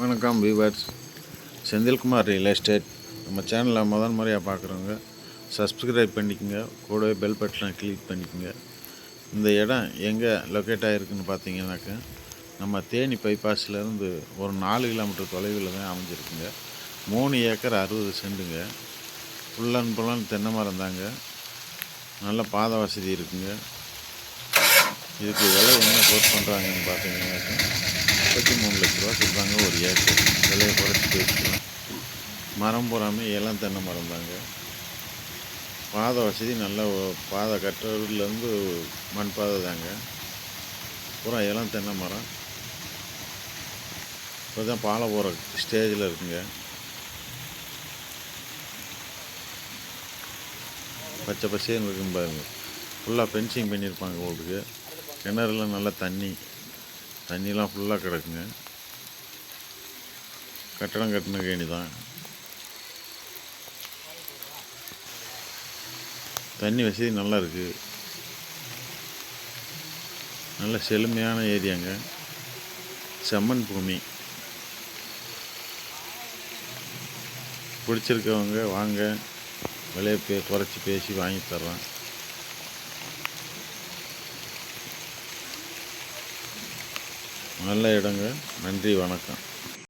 வணக்கம் viewers Senthilkumar real estate நம்ம சேனலில் முதல் முறையாக பார்க்குறவங்க சப்ஸ்கிரைப் பண்ணிக்கோங்க. கூடவே பெல் பட்டனை கிளிக் பண்ணிக்கோங்க. இந்த இடம் எங்கே லொக்கேட் ஆகிருக்குன்னு பார்த்தீங்கன்னாக்கா நம்ம தேனி பைபாஸ்லேருந்து ஒரு நாலு கிலோமீட்டர் தொலைவில் தான் அமைஞ்சிருக்குங்க. மூணு ஏக்கர் அறுபது சென்ட்டுங்க ஃபுல்லன் புல்லன் தென்னை மரம் தாங்க. நல்ல பாதை வசதி இருக்குங்க. இதுக்கு விலை என்ன போட் பண்ணுறாங்கன்னு பார்த்தீங்கன்னாக்கா முப்பத்தி மூணு லட்ச ரூபா சொல்கிறாங்க ஒரு ஏக்கர். விலையை குறைச்சி பேசிக்கலாம். மரம் பூராமே இளம் தென்னை மரம் தாங்க. பாதை வசதி நல்ல பாதை கட்டுறதுலேருந்து மண் பாதை தாங்க. பூரா இளம் தென்னை மரம். இப்போ தான் பாலை போகிற ஸ்டேஜில் இருக்குங்க. பச்சை பசேன்னு இருக்கும் பாருங்க. ஃபுல்லாக ஃபென்சிங் பண்ணியிருப்பாங்க உங்களுக்கு கிணறுல நல்லா தண்ணி. தண்ணிலாம் ஃபுல்லாக கிடக்குங்க. கட்டடம் கட்டின கேணி தான் தண்ணி வசதி நல்லா இருக்குது நல்ல செழுமையான ஏரியாங்க. செம்மண் பூமி. பிடிச்சிருக்கவங்க வாங்க. விலையை பே குறைச்சி பேசி வாங்கி தர்றேன். நல்ல இடங்க. நன்றி வணக்கம்.